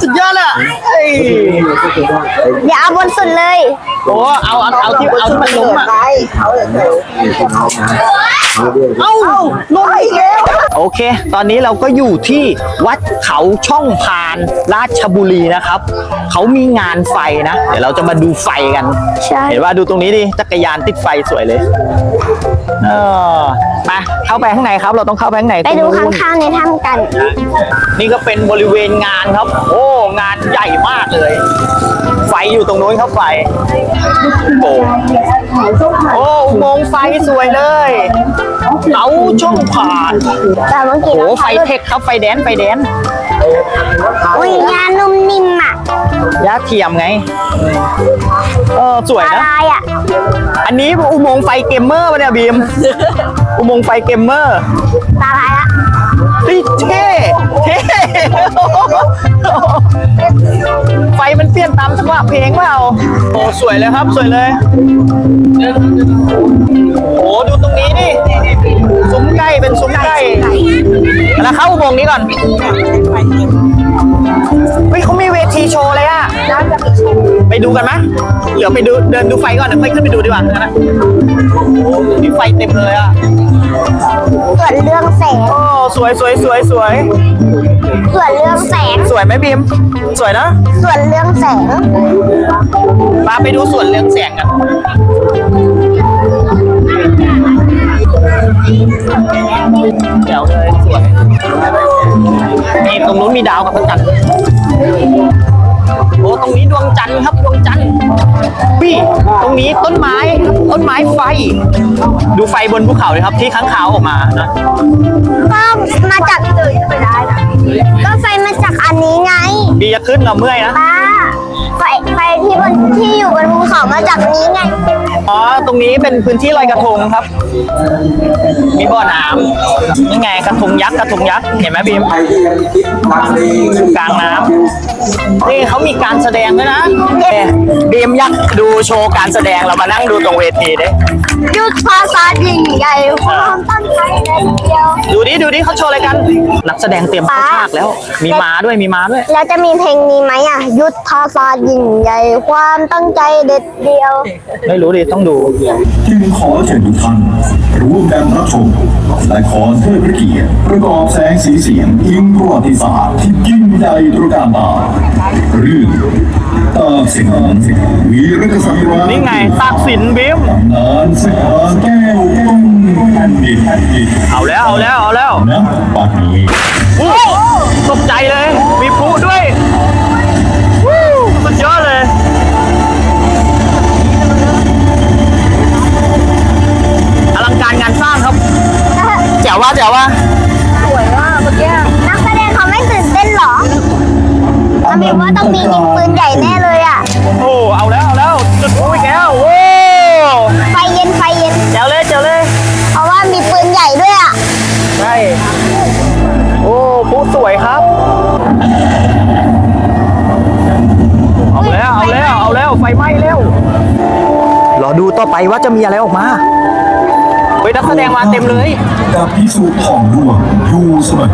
สุดยอดเลยอะเอ้ยเดี๋ยวเอาบนสุดเลย โอ้เอาเอาเอาที่เอาที่มันล้มอะเอ้าล้มอีกแล้วโอเค ตอนนี้เราก็อยู่ที่วัดเขาช่องพานราชบุรีนะครับ เขามีงานไฟนะ เดี๋ยวเราจะมาดูไฟกัน ใช่ เห็นว่าดูตรงนี้ดิ จักรยานติดไฟสวยเลย เออไปเข้าไปข้างในครับ เราต้องเข้าไปข้างในไปดูตรงนู้นข้างๆในถ้ำกัน นี่ก็เป็นบริเวณงานครับ โอ้ งานใหญ่มากเลย ไฟอยู่ตรงนู้นครับไฟโอ้โอ้อุโมงค์ไฟสวยเลยเตาช่องผ่านแต่เมื่อกี้โอ้ไฟเทคครับไฟแดนไฟแดนอุ้ยงานนุ่มนิ่มอะยาเทียมไง เออสวยละนะลายอะ อันนี้อุโมงค์ไฟเกมเมอร์ปะเนี่ยบีม อุโมงค์ไฟเกมเมอร์ละลาล ฮ้ยเท่เท่ไฟมันเปลี่ยนตามจังหวะเพลงเปล่าโอ้สวยเลยครับสวยเลยโอ้ดูตรงนี้นี่ซุ้มไก่เป็นซุ้มไก่แล้วเข้าอุโมงค์นี้ก่อนเฮ้ยเขามีเวทีโชว์เลยอะ ไปดูกันไหมเหลือไปดูเดินดูไฟก่อนเดี๋ยวค่อยขึ้นไปดูดีกว่านะโอ้โหมีไฟเต็มเลยอะส่วนเรื่องแสง โอ้สวยสวยสวยสวย ส่วนเรื่องแสง สวยไหมบีม สวยนะ ส่วนเรื่องแสงมาไปดูส่วนเรืองแสงกันเดี๋ยวเลยสวยนี่ตรงนู้นมีดาวกับพระจันทร์ โอ้ตรงนี้ดวงจันทร์ครับดวงจันทร์พี่ตรงนี้ต้นไม้ครับต้นไม้ไฟ ดูไฟบนภูเขาเลยครับที่ค้างคาวออกมานะก็มาจากก็ไฟมาจากอันนี้ไงดีจะขึ้นเราเมื่อยนะป้าไฟไฟที่บนที่อยู่บนภูเขามาจากนี้ไง อ๋อ ตรงนี้เป็นพื้นที่ลอยกระทงครับ มีบ่อน้ำนี่ไงกระทงยักษ์กระทงยักษ์เห็นไหมบีมกลางน้ำนี่เขามีการแสดงด้วยนะเอ๊ะบีมอยากดูโชว์การแสดงเรามานั่งดูตรงเวทีดิยุทธศาสตร์ยิ่งใหญ่ความตั้งใจเด็ดเดียว ดูดิดูดิเขาโชว์อะไรกัน นักแสดงเตรียมเข้าฉากแล้ว มีม้าด้วยมีม้าด้วยแล้วจะมีเพลงนี้ไหมอะ ยุทธศาสตร์ยิ่งใหญ่ความตั้งใจเด็ดเดียว ไม่รู้ดิต้องดูจึงขอเชิญทุกท่านร่วมกันรับชมและขอเทิดพระเกียรติประกอบแสงสีเสียงอิงประวัติศาสตร์ที่ยิ่งใหญ่ตระการตาเรื่องตากสินวีรกษัตริย์นี่ไงตากสินบีมตำนานสกาแก้วก้องแผ่นดินแผ่นดินเอาแล้วเอาแล้วเอาแล้วณบัดนี้โอ้ตกใจเลยมีพลุด้วยารงานสร้างครับแจ๋วว่าแจ๋วว่านักแสดงเขาไม่ตื่นเต้นเหรออามีว่าต้องมียิงปืนใหญ่แน่เลยอะ โอ้เอาแล้วเอาแล้วจุดพลุอีกแล้วโอ้ไฟเย็นไฟเย็นแจ๋วเลยแจ๋วเลย เพราะว่ามีปืนใหญ่ด้วยอะ ใช่ โอ้พลุสวยครับเอาแล้วเอาแล้วเอาแล้วไฟไหม้แล้วรอดูต่อไปว่าจะมีอะไรออกมา เฮ้ยนักแสดงมาเต็มเลย กับพิสูจน์ทองร่วงอยู่เสมอ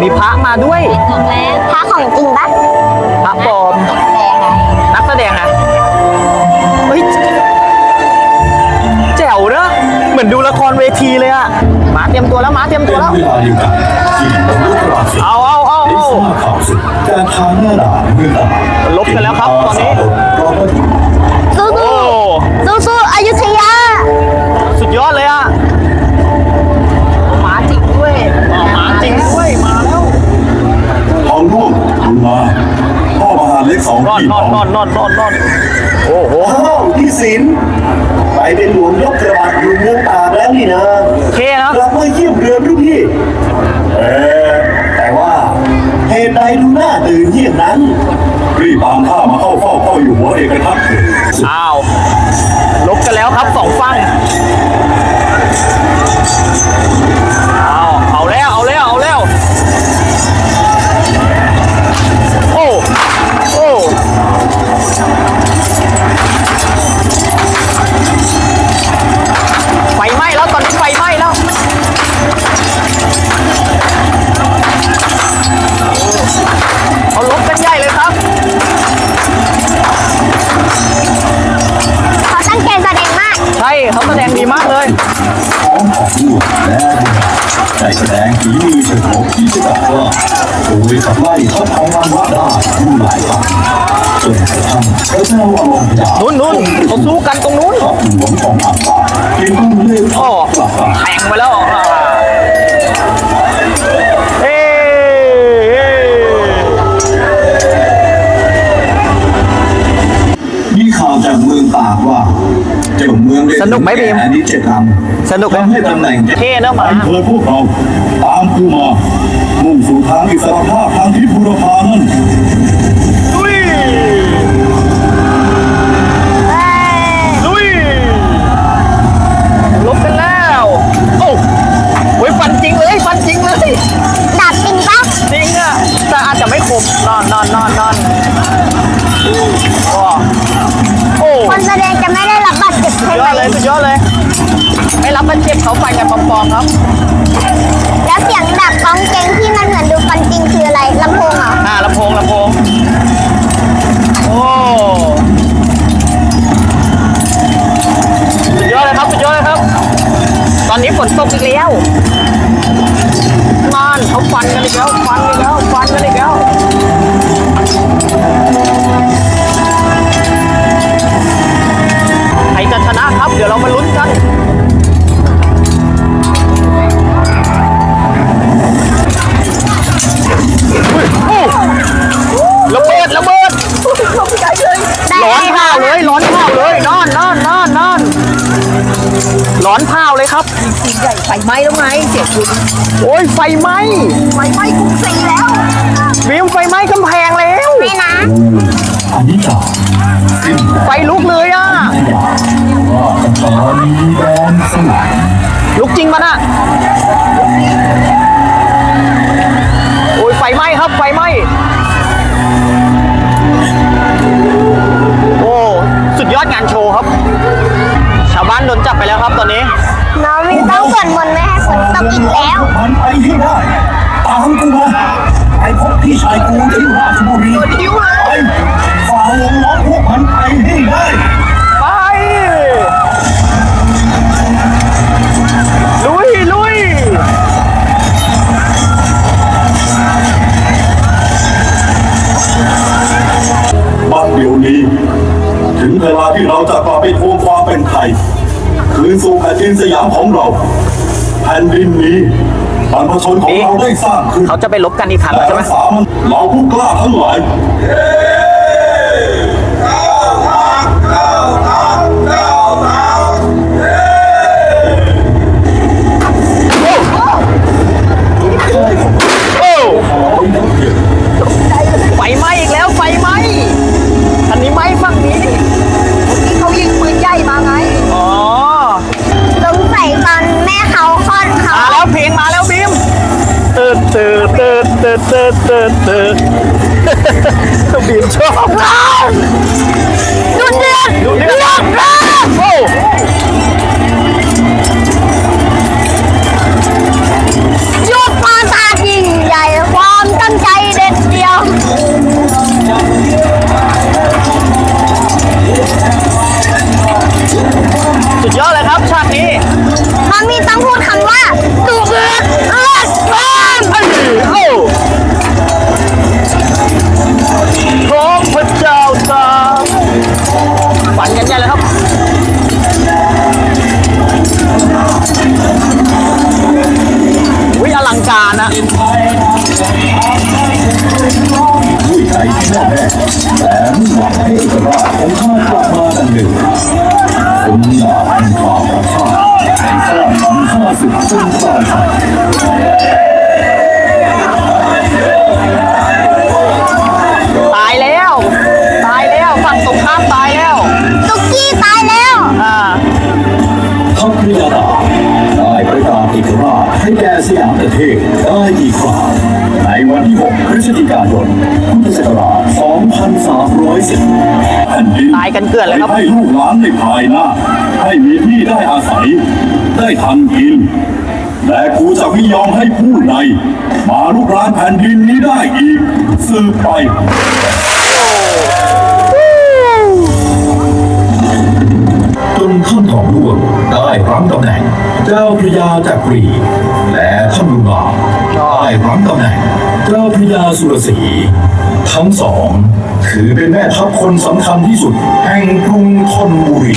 มีพระมาด้วยพระของจริงปะพระปลอมนักแสดงอะเฮ้ยแจ๋วเนอะเหมือนดูละครเวทีเลยอะหมาเตรียมตัวแล้วหมาเตรียมเป็ตัวนแล้วเวลาเดียวกันที่มนุษย์ราศีเอาเอาเอา ได้เอาทราบข่าวสึกการทางหน้าด่านเมื่อตาลบกันแล้วครับตอนนี้ รอบมาถึงสู้โอ้สู้สู้ๆอยุธยา สุดยอดเลยอะหมาจริงด้วยอ๋อหมาจริงด้วยมาแล้วทองร่วงลงมาพ่อมหาเล็กสองนอนพี่นน้ออนงนอนนอนนอนนอนโอ้โหอ้าวพี่สินไปเป็นหลวงยกกระบาดอยู่เมืองตากแล้วนี่นะเท่นะกลับมาเยี่ยมเรือนรุ่นพี่ เออแต่ว่าเหตุใดดูหน้าตื่นเยี่ยงนั้น รีบตามข้ามาเข้าเฝ้าพ่ออยู่หัวเอกทัพเถิด อ้าวลบกันแล้วครับสองฝั่ง งฝีมือเฉพาะที่จะบอกว่าโดยขับไล่เขาทำงานวัดได้อยู่หลายครั้งจนกระทั่งพระเจ้าอารมณ์ยานู้นนู้นเขาสู้กันตรงนู้นทัพหลวงของอังกฤษเพียงต้องเลือกโอ้กลับมาแทงไปแล้วอ่าเอ้เอ้มีข่าวจากเมืองตากว่าเจ้าเมืองได้สนุกไหมบีมแก่นิจกรรมสนุกไหมทำให้ตำแหน่งเท่เนอะหมาอำเภอพวกเราตามกูมา มุ่งสู่ทางอิสรภาพทางทิศบุรพานั่น ฝนตกอีกแล้วนานเขาฟันกันอีกแล้วฟันอีกแล้วฟันกันอีกแล้วใครจะชนะครับ เดี๋ยวเรามาลุ้นกันระเบิดระเบิดร้อนเผาเลยร้อนเผาเลยนอนนอนนอนนอน ร้อนเผาเลยครับ จริงใหญ่ไฟไหม้แล้วไงเสียคุณโอ้ยไฟไหม้ไฟไหม้ก สู่แผ่นดินสยามของเรา แผ่นดินนี้บรรพชนของเราได้สร้างขึ้นเขาจะไปลบกันอีกครั้งและใช่ไหมรักษามันเราผู้กล้าทั้งหลาย เด็ดเดียวสุดยอดเลยครับฉากนี้ มันมีต้องพูดคำว่าดุเดือดเลือด 아, 엄청할 것 같아. ดินตายกันเกลื่อนเลยครับให้ลูกหลานในภายหน้า ให้มีที่ได้อาศัย ได้ทำกิน และกูจะไม่ยอมให้ผู้ใดมาลุกรานแผ่นดินนี้ได้อีกสืบไปจนท่านทองร่วงได้รั้งตำแหน่ง เจ้าพระยาจักรีและท่านลุงงาได้รั้งตำแหน่ง เจ้าพระยาสุรศรี ทั้งสอง ถือเป็นแม่ทัพคนสำคัญที่สุด แห่งกรุงธนบุรี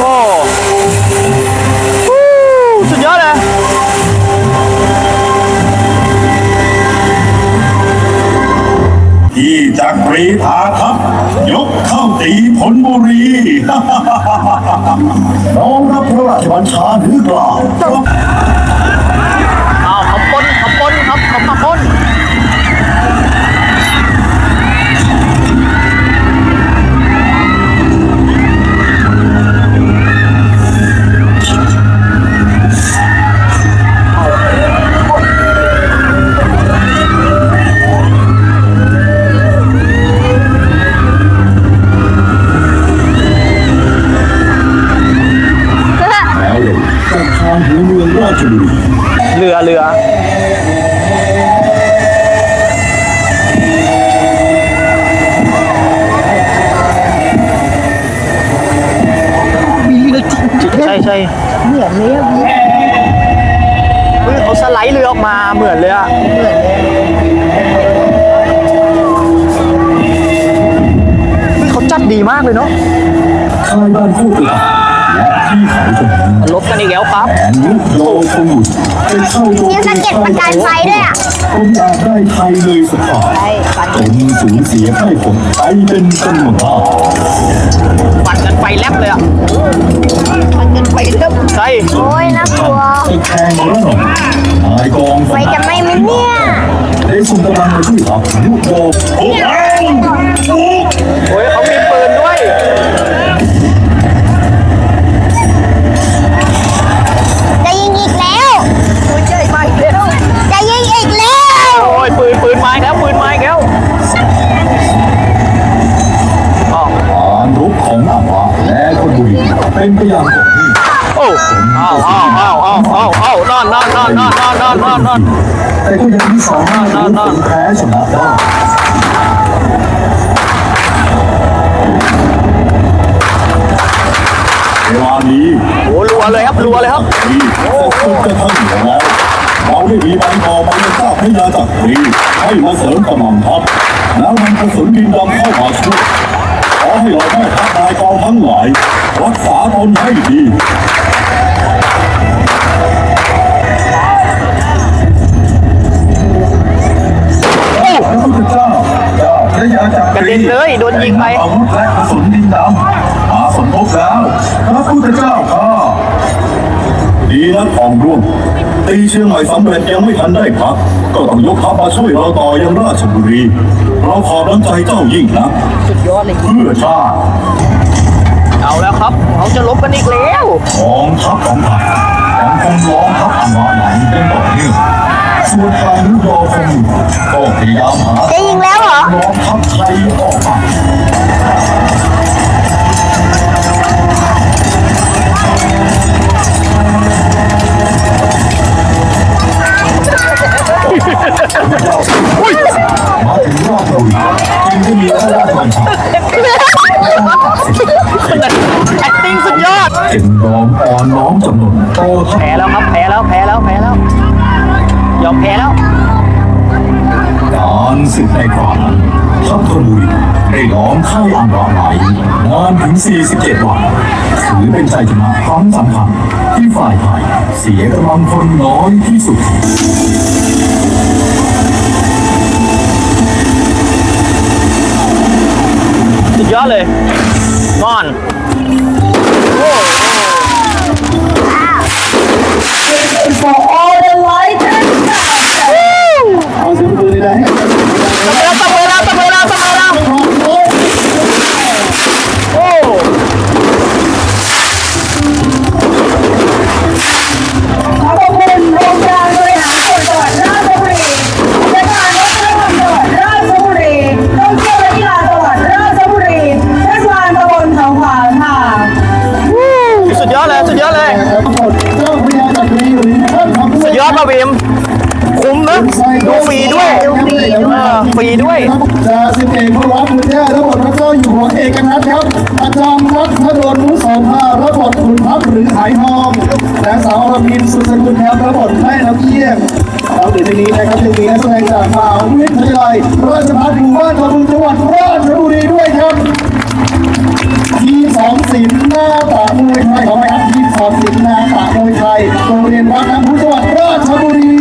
โอ้วู้สุดยอดเลยที่จักรีทาทัพยกเข้าตีผลบุรี น้องรับพระราชบัญชาหรือกล่าว จากทางหัวเมืองราชบุรีเรือเรือใช่ใช่เหมือนเลยอะพี่เฮ้ยเขาสไลด์เรือออกมาเหมือนเลยอะเหมือนเลยเฮ้ยเขาจัดดีมากเลยเนาะค่ายบ้านคกหลักและ ที่เขาจมนั้นลบกันอีกแล้วครับแผนยุทธโยคงหยุดไปเข้าโจมมีสะเก็ดประกายไฟด้วยอะผมอยากได้ไทยเลยสักฝ่ายใช่ปันจนสูญเสียให้ผมไปเป็นจำนวนมากปัดกันไฟแลบเลยอะมันเงินไปเริ่มใช่โอ้ยน่ากลัวตะแคงระหน่อยนายกองไฟจะไหม้ไหมเนี่ยได้ส่งกำลังมาช่วยทัพยุทธโยโอ้ยโอ้ยเขามี เป็นไปอยางต่อเนื่โอ้อ้าวอ้าวอ้าวอ้าวอ้าวอ้าวนอนนอนนอนนอนนอนนอนนอนนอนแต่ก็ยังไม่สามารถรู้ผลแพ้ชนะได้เวลานี้โอ้รัวเลยครับรัวเลยครับนี่จะสุดจะทั้งหนือแล้วเราได้มีใบกอมายังเจ้าพยาจักรีให้มาเสริมกำลังทัพแล้วนำกระสุนดินดำเข้ามาช่วย ให้เราแม่ทัพนายกองทั้งหลายรักษาตนให้ดีพระพุทธเจ้าข้าพระยาจักกระเด็นเลยโดนยิงไปอาวุธและกระสุนดินดำมาสมทบแล้วพระพุทธเจ้าข้าดีนะทองร่วงตีเชียงใหม่สำเร็จยังไม่ทันได้พัก ก็ต้องยกทัพมาช่วยเราต่อยังราชบุรี เราขอบน้ำใจเจ้ายิ่งนะ ยอดเลยเพื่อชาติเอาแล้วครับเขาจะลบกันอีกแล้วของทัพของไทยยังคงร้องทัพอันวาไหนเป็นต่อเนื่องส่วนทางรือรอคงอยู่ก็พยายามหาจะยิงแล้วเหรอร้องทัพไทยออกไปมา มีพระราชบัญชา acting สุดยอด จึงยอมอ่อนน้อมจำนนโตแพ้แล้วครับ แพ้แล้ว แพ้แล้ว แพ้แล้ว ยอมแพ้แล้วการศึกในคราวนั้นทัพธนบุรีได้ล้อมค่ายอันวาไหลนานถึง 47 วัน ถือเป็นชัยชนะครั้งสำคัญที่ฝ่ายไทยเสียกำลังคนน้อยที่สุด สุดยอดเลยงอน วิทยาลัยราชภัฏหมู่บ้านทองจังหวัดราชบุรีด้วยครับทีมสองสินหน้าตามวยไทยของนะครับทีมสองสินหน้าตามวยไทยโรงเรียนวัดน้ำพุจังหวัดราชบุรี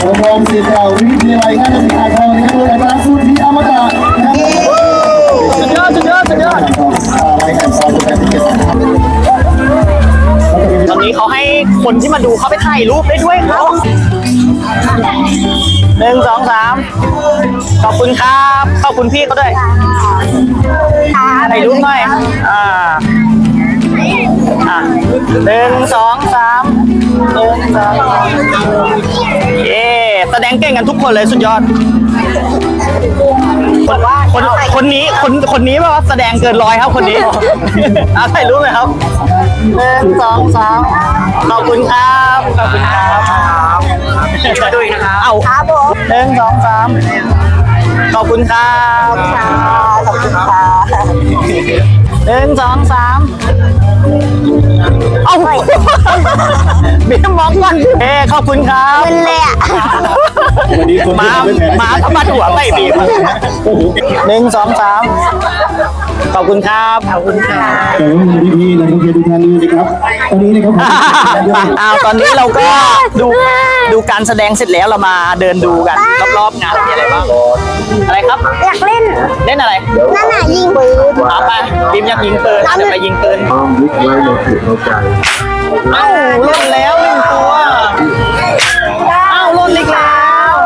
ชมรมศิษย์เก่าวิทยาลัยนาฏศิลป์อ่างทองนะครับโดยอาจารย์สุธีอมตะนะครับสุดยอดสุดยอดสุดยอดรายการสอนตัวแทนที่เกียรติตอนนี้เขาให้คนที่มาดูเขาไปถ่ายรูปได้ด้วยครับ หนึ่งสองสามขอบคุณครับ ขอบคุณพี่เขาด้วยถ่ายรูปหน่อย อ่าอะหนึ่งสองสามหนึ่งสองสามเย้แสดงเก่งกันทุกคนเลยสุดยอด คนคนคนนี้คนคนนี้แบบว่าแสดงเกินร้อยครับคนนี้เอาถ่ายรูปเลยครับหนึ่งสองสาม ขอบคุณครับขอบคุณครับด้วยนะครับเอาครับผมหนึ่งสองสามขอบคุณครับขอบคุณค่ะหนึ่งสองสามเอาบีมมองก่อนเอ้ขอบคุณครับมึนเลยอะวันนี้คนหมาหมาสะบัดหัวใส่บีมหนึ่งสองสาม ขอบคุณครับ ขอบคุณครับเดี๋ยวพี่ๆนักท่องเที่ยวทุกท่านด้วยนะครับตอนนี้นะครับผมอ้าวตอนนี้เราก็ดูดูการแสดงเสร็จแล้วเรามาเดินดูกันรอบๆงานมีอะไรบ้างอะไรครับ อยากเล่นเล่นอะไรนั่นน่ะยิงปืนเอาไปบีมอยากยิงปืนเดี๋ยวไปยิงปืนห้องยึดไว้ในจิตในใจเอ้าหล่นแล้วหนึ่งตัวเอ้าหล่นอีกแล้ว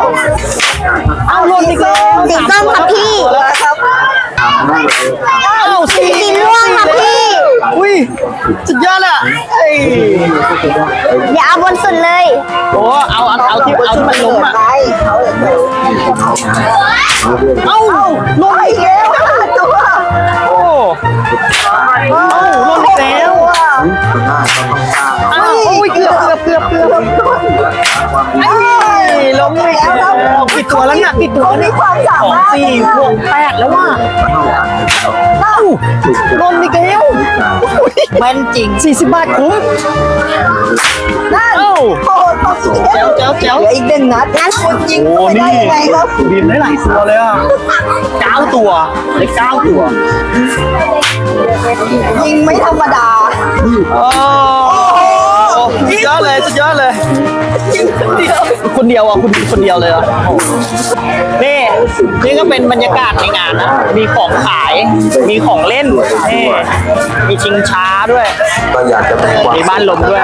เอ้าหล่นอีกแล้วสีส้มครับพี่ เอ้าสี สีม่วงครับพี่ อุ้ย สุดยอดเลยอะเอ้ยอย่าเอาบนสุดเลยโอ้เอาเอาเอาที่เอาที่มันล้มอะเอ้าหล่นอีกแล้วโอ้เอ้าหล่นอีกแล้วเอ้าโอ้ยเกือบเกือบเกือบเกือบไอ้ล้มอีกแล้วกี่ตัวแล้วเนี่ยกี่ตัวนี่ความสามารถสี่บวกแปดแล้วว่ะเอ้าหล่นอีกแล้วแม่นจริงสี่สิบบาทคุ้มเอ้าเจ๋วเจ๋วเจ๋วอีกหนึ่งนัดงั้นยิงโอ้ไปได้นี่ยังไงครับบินได้หลายตัวเลยอะเก้าตัวได้เก้าตัว ยิงไม่ธรรมดา โอ้สุดยอดเลยสุดยอดเลย คนเดียวอะคุณคนเดียวเลยเหรอะนี่นี่ก็เป็นบรรยากาศในงานนะ มีของขาย มีของเล่นนี่มีชิงช้าด้วย ก็อยากจะมีความมีบ้านลมด้วย